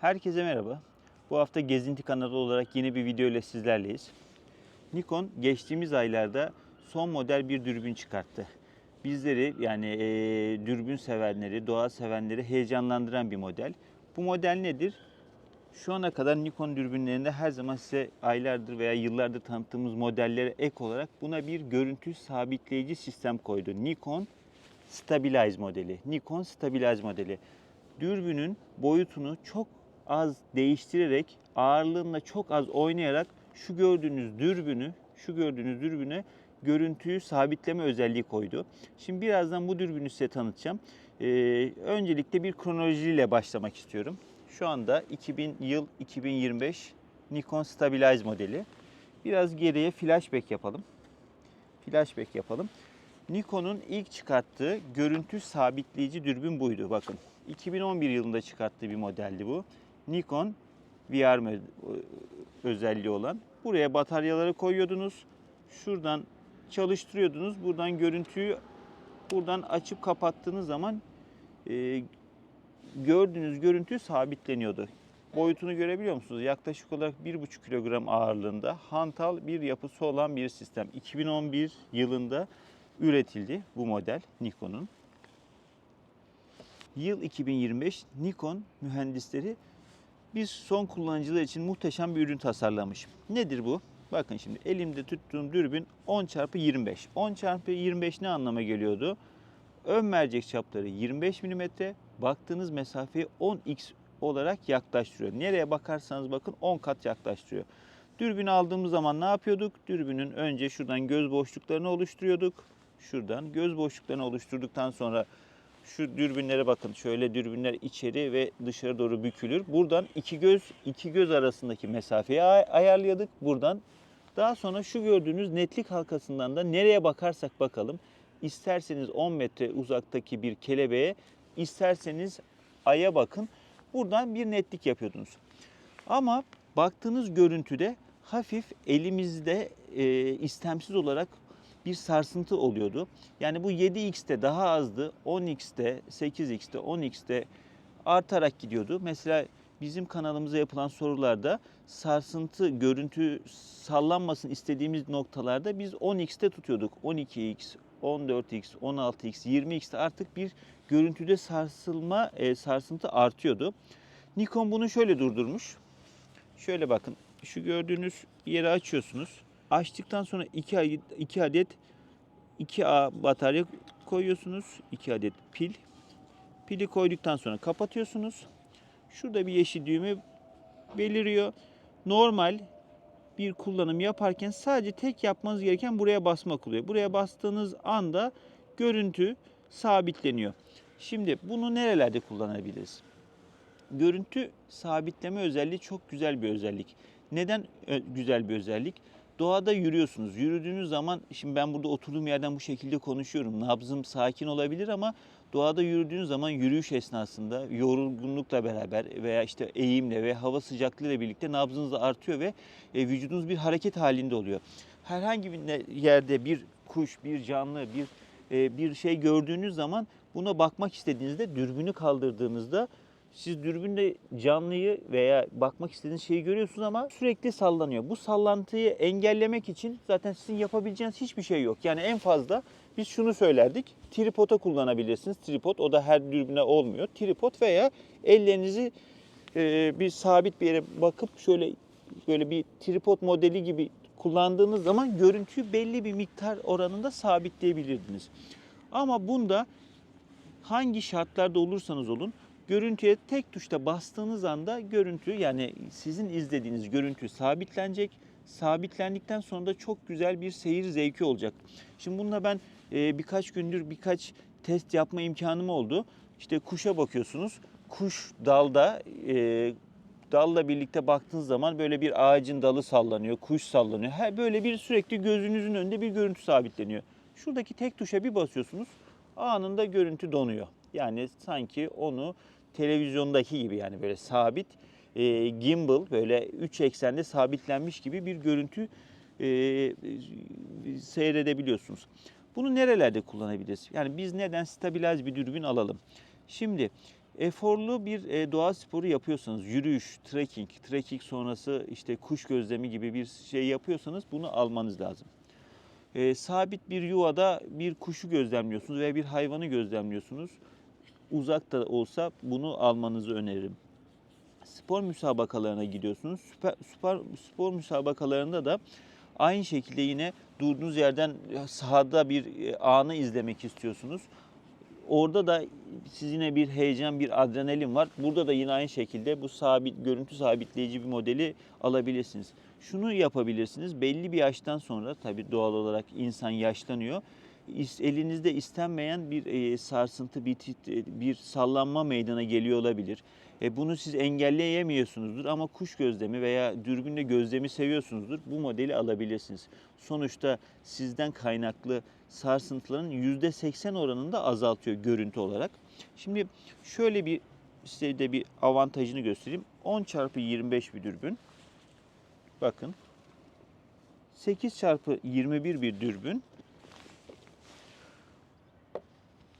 Herkese merhaba. Bu hafta Gezinti kanalı olarak yeni bir video ile sizlerleyiz. Nikon geçtiğimiz aylarda son model bir dürbün çıkarttı. Bizleri yani eee, dürbün sevenleri, doğa sevenleri heyecanlandıran bir model. Bu model nedir? Şu ana kadar Nikon dürbünlerinde her zaman size aylardır veya yıllardır tanıttığımız modellere ek olarak buna bir görüntü sabitleyici sistem koydu. Nikon Stabilize modeli. Nikon Stabilize modeli. Dürbünün boyutunu çok az değiştirerek, ağırlığında çok az oynayarak şu gördüğünüz dürbünü, şu gördüğünüz dürbüne görüntüyü sabitleme özelliği koydu. Şimdi birazdan bu dürbünü size tanıtacağım. Ee, öncelikle bir kronolojiyle başlamak istiyorum. Şu anda 2000 yıl 2025 Nikon Stabilize modeli. Biraz geriye flashback yapalım. Flashback yapalım. Nikon'un ilk çıkarttığı görüntü sabitleyici dürbün buydu. Bakın 2011 yılında çıkarttığı bir modeldi bu. Nikon VR özelliği olan. Buraya bataryaları koyuyordunuz. Şuradan çalıştırıyordunuz. Buradan görüntüyü buradan açıp kapattığınız zaman e, gördüğünüz görüntü sabitleniyordu. Boyutunu görebiliyor musunuz? Yaklaşık olarak 1,5 kilogram ağırlığında hantal bir yapısı olan bir sistem. 2011 yılında üretildi bu model Nikon'un. Yıl 2025 Nikon mühendisleri bir son kullanıcılar için muhteşem bir ürün tasarlamış. Nedir bu? Bakın şimdi elimde tuttuğum dürbün 10 x 25. 10 x 25 ne anlama geliyordu? Ön mercek çapları 25 mm, baktığınız mesafeyi 10x olarak yaklaştırıyor. Nereye bakarsanız bakın 10 kat yaklaştırıyor. Dürbünü aldığımız zaman ne yapıyorduk? Dürbünün önce şuradan göz boşluklarını oluşturuyorduk. Şuradan göz boşluklarını oluşturduktan sonra şu dürbünlere bakın. Şöyle dürbünler içeri ve dışarı doğru bükülür. Buradan iki göz iki göz arasındaki mesafeyi ay- ayarlıyorduk. Buradan daha sonra şu gördüğünüz netlik halkasından da nereye bakarsak bakalım. İsterseniz 10 metre uzaktaki bir kelebeğe, isterseniz aya bakın. Buradan bir netlik yapıyordunuz. Ama baktığınız görüntüde hafif elimizde e, istemsiz olarak bir sarsıntı oluyordu. Yani bu 7x'te daha azdı, 10x'te, 8x'te, 10x'te artarak gidiyordu. Mesela bizim kanalımıza yapılan sorularda sarsıntı, görüntü sallanmasın istediğimiz noktalarda biz 10x'te tutuyorduk. 12x, 14x, 16x, 20x'te artık bir görüntüde sarsılma, e, sarsıntı artıyordu. Nikon bunu şöyle durdurmuş. Şöyle bakın. Şu gördüğünüz yeri açıyorsunuz. Açtıktan sonra 2 2 adet 2A batarya koyuyorsunuz. 2 adet pil. Pili koyduktan sonra kapatıyorsunuz. Şurada bir yeşil düğme beliriyor. Normal bir kullanım yaparken sadece tek yapmanız gereken buraya basmak oluyor. Buraya bastığınız anda görüntü sabitleniyor. Şimdi bunu nerelerde kullanabiliriz? Görüntü sabitleme özelliği çok güzel bir özellik. Neden ö- güzel bir özellik? Doğada yürüyorsunuz. Yürüdüğünüz zaman, şimdi ben burada oturduğum yerden bu şekilde konuşuyorum. Nabzım sakin olabilir ama doğada yürüdüğünüz zaman yürüyüş esnasında yorgunlukla beraber veya işte eğimle ve hava sıcaklığıyla birlikte nabzınız artıyor ve e, vücudunuz bir hareket halinde oluyor. Herhangi bir yerde bir kuş, bir canlı, bir e, bir şey gördüğünüz zaman buna bakmak istediğinizde dürbünü kaldırdığınızda siz dürbünle canlıyı veya bakmak istediğiniz şeyi görüyorsunuz ama sürekli sallanıyor. Bu sallantıyı engellemek için zaten sizin yapabileceğiniz hiçbir şey yok. Yani en fazla biz şunu söylerdik. Tripoda kullanabilirsiniz. Tripod o da her dürbüne olmuyor. Tripod veya ellerinizi e, bir sabit bir yere bakıp şöyle böyle bir tripod modeli gibi kullandığınız zaman görüntüyü belli bir miktar oranında sabitleyebilirdiniz. Ama bunda hangi şartlarda olursanız olun görüntüye tek tuşta bastığınız anda görüntü yani sizin izlediğiniz görüntü sabitlenecek. Sabitlendikten sonra da çok güzel bir seyir zevki olacak. Şimdi bununla ben e, birkaç gündür birkaç test yapma imkanım oldu. İşte kuşa bakıyorsunuz. Kuş dalda e, dalla birlikte baktığınız zaman böyle bir ağacın dalı sallanıyor, kuş sallanıyor. Her böyle bir sürekli gözünüzün önünde bir görüntü sabitleniyor. Şuradaki tek tuşa bir basıyorsunuz. Anında görüntü donuyor. Yani sanki onu televizyondaki gibi yani böyle sabit e, gimbal böyle üç eksende sabitlenmiş gibi bir görüntü e, seyredebiliyorsunuz. Bunu nerelerde kullanabiliriz? Yani biz neden stabilize bir dürbün alalım? Şimdi eforlu bir e, doğa sporu yapıyorsanız, yürüyüş, trekking, trekking sonrası işte kuş gözlemi gibi bir şey yapıyorsanız bunu almanız lazım. E, sabit bir yuvada bir kuşu gözlemliyorsunuz veya bir hayvanı gözlemliyorsunuz. Uzakta olsa bunu almanızı öneririm. Spor müsabakalarına gidiyorsunuz. Süper, spor, spor müsabakalarında da aynı şekilde yine durduğunuz yerden sahada bir e, anı izlemek istiyorsunuz. Orada da siz yine bir heyecan, bir adrenalin var. Burada da yine aynı şekilde bu sabit görüntü sabitleyici bir modeli alabilirsiniz. Şunu yapabilirsiniz. Belli bir yaştan sonra tabii doğal olarak insan yaşlanıyor. Elinizde istenmeyen bir e, sarsıntı, bir, tit- bir sallanma meydana geliyor olabilir. E, bunu siz engelleyemiyorsunuzdur ama kuş gözlemi veya dürbünle gözlemi seviyorsunuzdur. Bu modeli alabilirsiniz. Sonuçta sizden kaynaklı sarsıntıların %80 oranında azaltıyor görüntü olarak. Şimdi şöyle bir size de bir avantajını göstereyim. 10 çarpı 25 bir dürbün. Bakın. 8 çarpı 21 bir dürbün.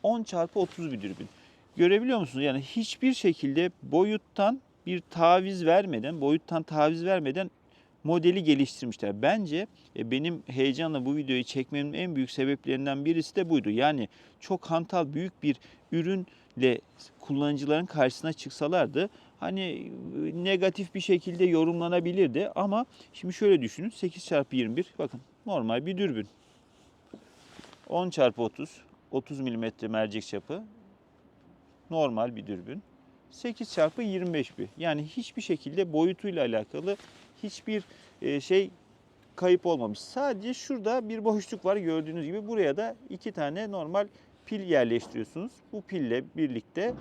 10 çarpı 30 bir dürbün. Görebiliyor musunuz? Yani hiçbir şekilde boyuttan bir taviz vermeden, boyuttan taviz vermeden modeli geliştirmişler. Bence e, benim heyecanla bu videoyu çekmemin en büyük sebeplerinden birisi de buydu. Yani çok hantal büyük bir ürünle kullanıcıların karşısına çıksalardı hani e, negatif bir şekilde yorumlanabilirdi ama şimdi şöyle düşünün 8 çarpı 21 bakın normal bir dürbün 10 çarpı 30 30 milimetre mercek çapı normal bir dürbün 8 çarpı 25 bir yani hiçbir şekilde boyutuyla alakalı hiçbir e, şey kayıp olmamış. Sadece şurada bir boşluk var gördüğünüz gibi. Buraya da iki tane normal pil yerleştiriyorsunuz. Bu pille birlikte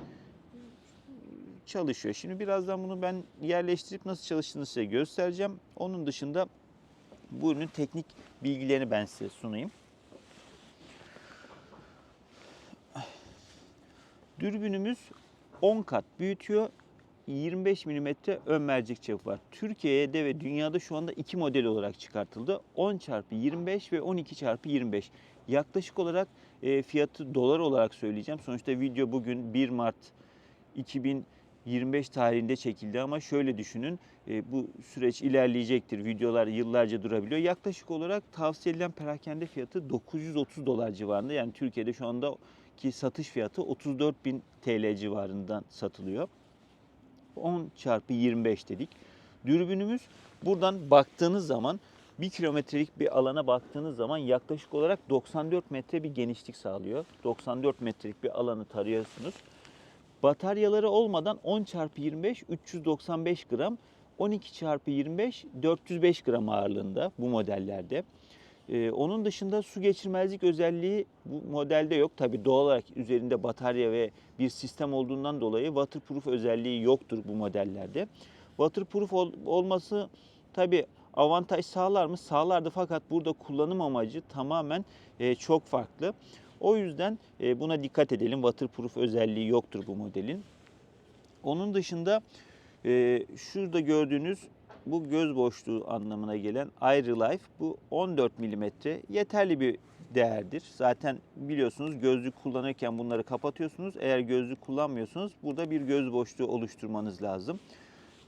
çalışıyor. Şimdi birazdan bunu ben yerleştirip nasıl çalıştığını size göstereceğim. Onun dışında bu ürünün teknik bilgilerini ben size sunayım. Dürbünümüz 10 kat büyütüyor. 25 mm ön mercek çapı var. Türkiye'de ve dünyada şu anda iki model olarak çıkartıldı. 10 çarpı 25 ve 12 çarpı 25. Yaklaşık olarak e, fiyatı dolar olarak söyleyeceğim. Sonuçta video bugün 1 Mart 2025 tarihinde çekildi ama şöyle düşünün e, bu süreç ilerleyecektir. Videolar yıllarca durabiliyor. Yaklaşık olarak tavsiye edilen perakende fiyatı 930 dolar civarında. Yani Türkiye'de şu anda ki satış fiyatı 34 bin TL civarından satılıyor. 10 çarpı 25 dedik. Dürbünümüz buradan baktığınız zaman 1 kilometrelik bir alana baktığınız zaman yaklaşık olarak 94 metre bir genişlik sağlıyor. 94 metrelik bir alanı tarıyorsunuz. Bataryaları olmadan 10 çarpı 25 395 gram, 12 çarpı 25 405 gram ağırlığında bu modellerde. Ee, onun dışında su geçirmezlik özelliği bu modelde yok. Tabi doğal olarak üzerinde batarya ve bir sistem olduğundan dolayı waterproof özelliği yoktur bu modellerde. Waterproof ol- olması tabi avantaj sağlar mı? Sağlardı fakat burada kullanım amacı tamamen e, çok farklı. O yüzden e, buna dikkat edelim. Waterproof özelliği yoktur bu modelin. Onun dışında e, şurada gördüğünüz bu göz boşluğu anlamına gelen Air Life bu 14 milimetre yeterli bir değerdir. Zaten biliyorsunuz gözlük kullanırken bunları kapatıyorsunuz. Eğer gözlük kullanmıyorsanız burada bir göz boşluğu oluşturmanız lazım.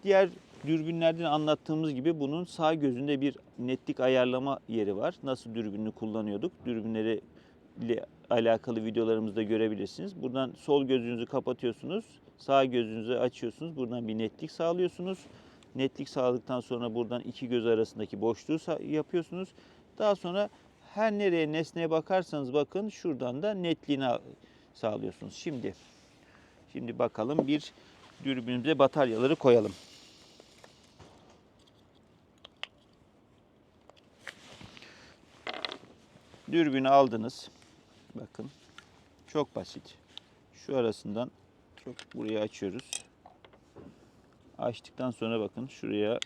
Diğer dürbünlerden anlattığımız gibi bunun sağ gözünde bir netlik ayarlama yeri var. Nasıl dürbününü kullanıyorduk? Dürbünleri ile alakalı videolarımızda görebilirsiniz. Buradan sol gözünüzü kapatıyorsunuz. Sağ gözünüzü açıyorsunuz. Buradan bir netlik sağlıyorsunuz. Netlik sağladıktan sonra buradan iki göz arasındaki boşluğu yapıyorsunuz. Daha sonra her nereye nesneye bakarsanız bakın şuradan da netliğini sağlıyorsunuz. Şimdi şimdi bakalım bir dürbünümüze bataryaları koyalım. Dürbünü aldınız. Bakın. Çok basit. Şu arasından çok buraya açıyoruz. Açtıktan sonra bakın şuraya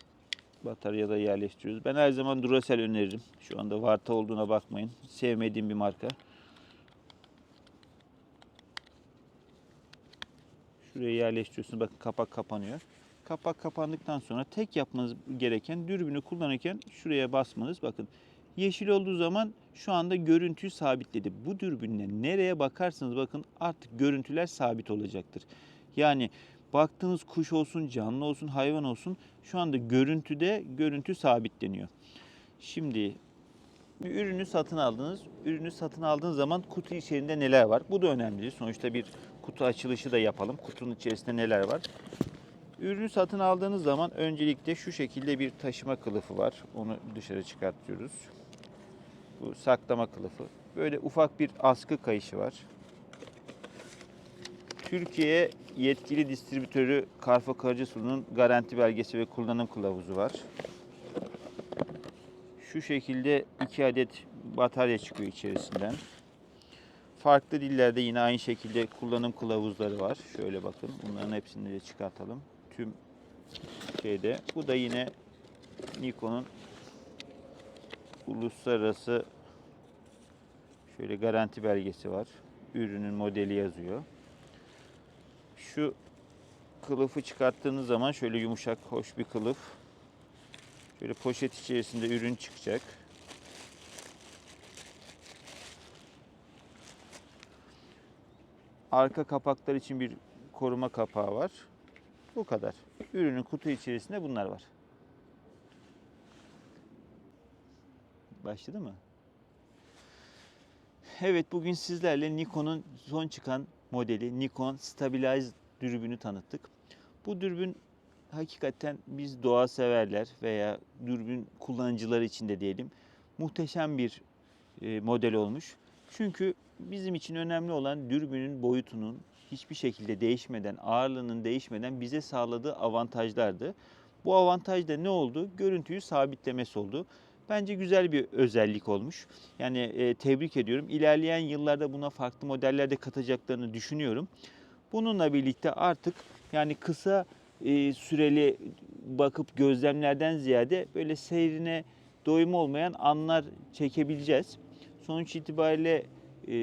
bataryada yerleştiriyoruz. Ben her zaman Duracell öneririm. Şu anda Varta olduğuna bakmayın. Sevmediğim bir marka. Şuraya yerleştiriyorsunuz. Bakın kapak kapanıyor. Kapak kapandıktan sonra tek yapmanız gereken dürbünü kullanırken şuraya basmanız. Bakın yeşil olduğu zaman şu anda görüntüyü sabitledi. Bu dürbünle nereye bakarsanız bakın artık görüntüler sabit olacaktır. Yani baktığınız kuş olsun, canlı olsun, hayvan olsun şu anda görüntüde görüntü sabitleniyor. Şimdi bir ürünü satın aldınız. Ürünü satın aldığınız zaman kutu içerisinde neler var? Bu da önemli. Sonuçta bir kutu açılışı da yapalım. Kutunun içerisinde neler var? Ürünü satın aldığınız zaman öncelikle şu şekilde bir taşıma kılıfı var. Onu dışarı çıkartıyoruz. Bu saklama kılıfı. Böyle ufak bir askı kayışı var. Türkiye yetkili distribütörü Carrefour Karacasu'nun garanti belgesi ve kullanım kılavuzu var. Şu şekilde iki adet batarya çıkıyor içerisinden. Farklı dillerde yine aynı şekilde kullanım kılavuzları var. Şöyle bakın bunların hepsini de çıkartalım. Tüm şeyde. Bu da yine Nikon'un uluslararası şöyle garanti belgesi var. Ürünün modeli yazıyor. Şu kılıfı çıkarttığınız zaman şöyle yumuşak, hoş bir kılıf. Şöyle poşet içerisinde ürün çıkacak. Arka kapaklar için bir koruma kapağı var. Bu kadar. Ürünün kutu içerisinde bunlar var. Başladı mı? Evet bugün sizlerle Nikon'un son çıkan modeli Nikon Stabilize dürbünü tanıttık. Bu dürbün hakikaten biz doğa severler veya dürbün kullanıcıları için de diyelim muhteşem bir e, model olmuş. Çünkü bizim için önemli olan dürbünün boyutunun hiçbir şekilde değişmeden, ağırlığının değişmeden bize sağladığı avantajlardı. Bu avantaj da ne oldu? Görüntüyü sabitlemesi oldu. Bence güzel bir özellik olmuş. Yani e, tebrik ediyorum. İlerleyen yıllarda buna farklı modeller de katacaklarını düşünüyorum. Bununla birlikte artık yani kısa e, süreli bakıp gözlemlerden ziyade böyle seyrine doyum olmayan anlar çekebileceğiz. Sonuç itibariyle e,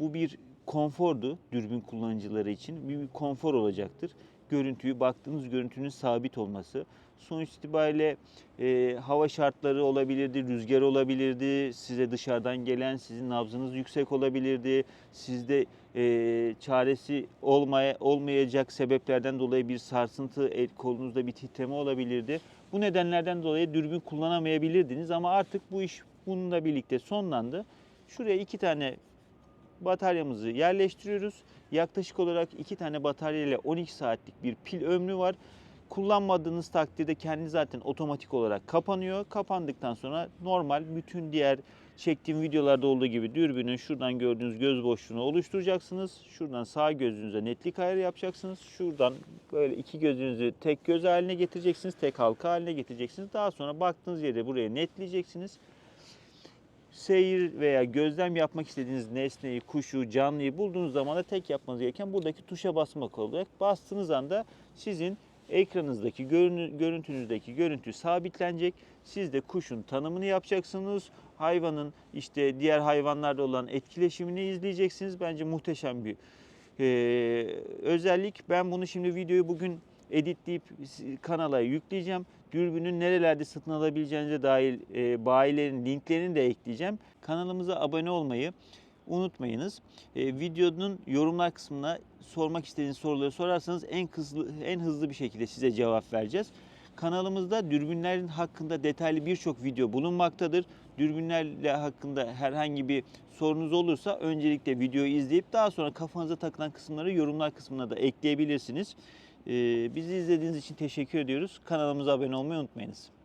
bu bir konfordu dürbün kullanıcıları için. Bir, bir konfor olacaktır. Görüntüyü, baktığınız görüntünün sabit olması. Sonuç itibariyle e, hava şartları olabilirdi, rüzgar olabilirdi, size dışarıdan gelen sizin nabzınız yüksek olabilirdi, sizde e, çaresi olmaya, olmayacak sebeplerden dolayı bir sarsıntı, el kolunuzda bir titreme olabilirdi. Bu nedenlerden dolayı dürbün kullanamayabilirdiniz ama artık bu iş bununla birlikte sonlandı. Şuraya iki tane bataryamızı yerleştiriyoruz. Yaklaşık olarak iki tane batarya ile 12 saatlik bir pil ömrü var. Kullanmadığınız takdirde kendi zaten otomatik olarak kapanıyor. Kapandıktan sonra normal bütün diğer çektiğim videolarda olduğu gibi dürbünün şuradan gördüğünüz göz boşluğunu oluşturacaksınız. Şuradan sağ gözünüze netlik ayarı yapacaksınız. Şuradan böyle iki gözünüzü tek göz haline getireceksiniz. Tek halka haline getireceksiniz. Daha sonra baktığınız yere buraya netleyeceksiniz seyir veya gözlem yapmak istediğiniz nesneyi, kuşu, canlıyı bulduğunuz zaman da tek yapmanız gereken buradaki tuşa basmak olacak. Bastığınız anda sizin ekranınızdaki, görüntünüzdeki görüntü sabitlenecek. Siz de kuşun tanımını yapacaksınız. Hayvanın işte diğer hayvanlarla olan etkileşimini izleyeceksiniz. Bence muhteşem bir e, özellik. Ben bunu şimdi videoyu bugün editleyip kanala yükleyeceğim. Dürbünün nerelerde satın alabileceğinize dair e, bayilerin linklerini de ekleyeceğim. Kanalımıza abone olmayı unutmayınız. E, videonun yorumlar kısmına sormak istediğiniz soruları sorarsanız en hızlı en hızlı bir şekilde size cevap vereceğiz. Kanalımızda dürbünlerin hakkında detaylı birçok video bulunmaktadır. Dürbünlerle hakkında herhangi bir sorunuz olursa öncelikle videoyu izleyip daha sonra kafanıza takılan kısımları yorumlar kısmına da ekleyebilirsiniz. Ee, bizi izlediğiniz için teşekkür ediyoruz. Kanalımıza abone olmayı unutmayınız.